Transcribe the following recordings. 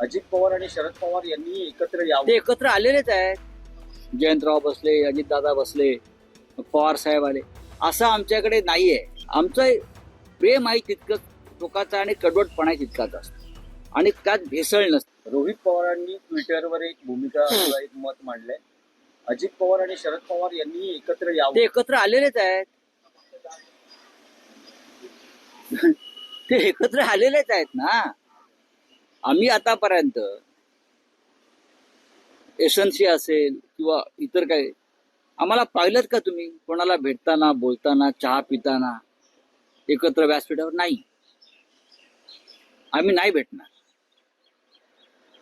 अजित पवार आणि शरद पवार यांनी एकत्र ते यावं एकत्र आलेलेच आहेत. जयंतराव बसले अजितदादा बसले पवार साहेब आले. असं आमच्याकडे नाहीये. आमचं प्रेम आहे तितकंच टोकाचं आणि कडवटपणा आहे तितकाच असतो. आणि त्यात भेसळ नसते. रोहित पवारांनी ट्विटरवर एक भूमिका एक मत मांडलंय. अजित पवार आणि शरद पवार यांनी एकत्र ते यावं एकत्र आलेलेच आहेत. ते एकत्र आलेलेच आहेत ना. आम्ही आतापर्यंत एसएनसी असेल किंवा इतर काही आम्हाला पाहिलं का तुम्ही? कोणाला भेटताना बोलताना चहा पिताना एकत्र व्यासपीठावर नाही. आम्ही नाही भेटणार.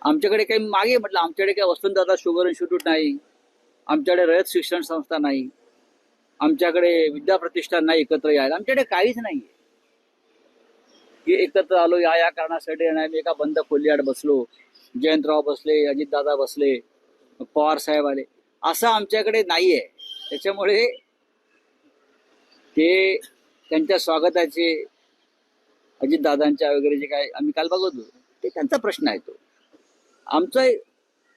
आमच्याकडे काही मागे म्हटलं आमच्याकडे काही वसंतदादा शुगर इन्स्टिट्यूट नाही आमच्याकडे रयत शिक्षण संस्था नाही आमच्याकडे विद्या प्रतिष्ठान नाही एकत्र यायला आमच्याकडे काहीच नाहीये. की एकत्र आलो या या कारणासाठी आणि आम्ही एका बंद खोलीआड बसलो. जयंतराव बसले अजितदादा बसले पवार साहेब आले. असं आमच्याकडे नाही आहे त्याच्यामुळे ते त्यांच्या स्वागताचे अजितदादांच्या वगैरे जे काय आम्ही काल बघत होतो ते त्यांचा प्रश्न आहे तो. आमचं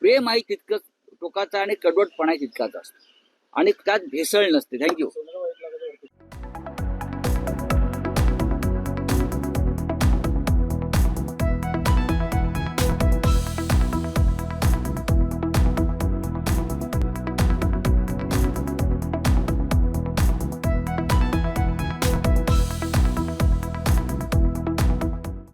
प्रेम आहे तितकंच टोकाचा आणि कडवटपणा तितकाच असतो. आणि त्यात भेसळ नसते. थँक्यू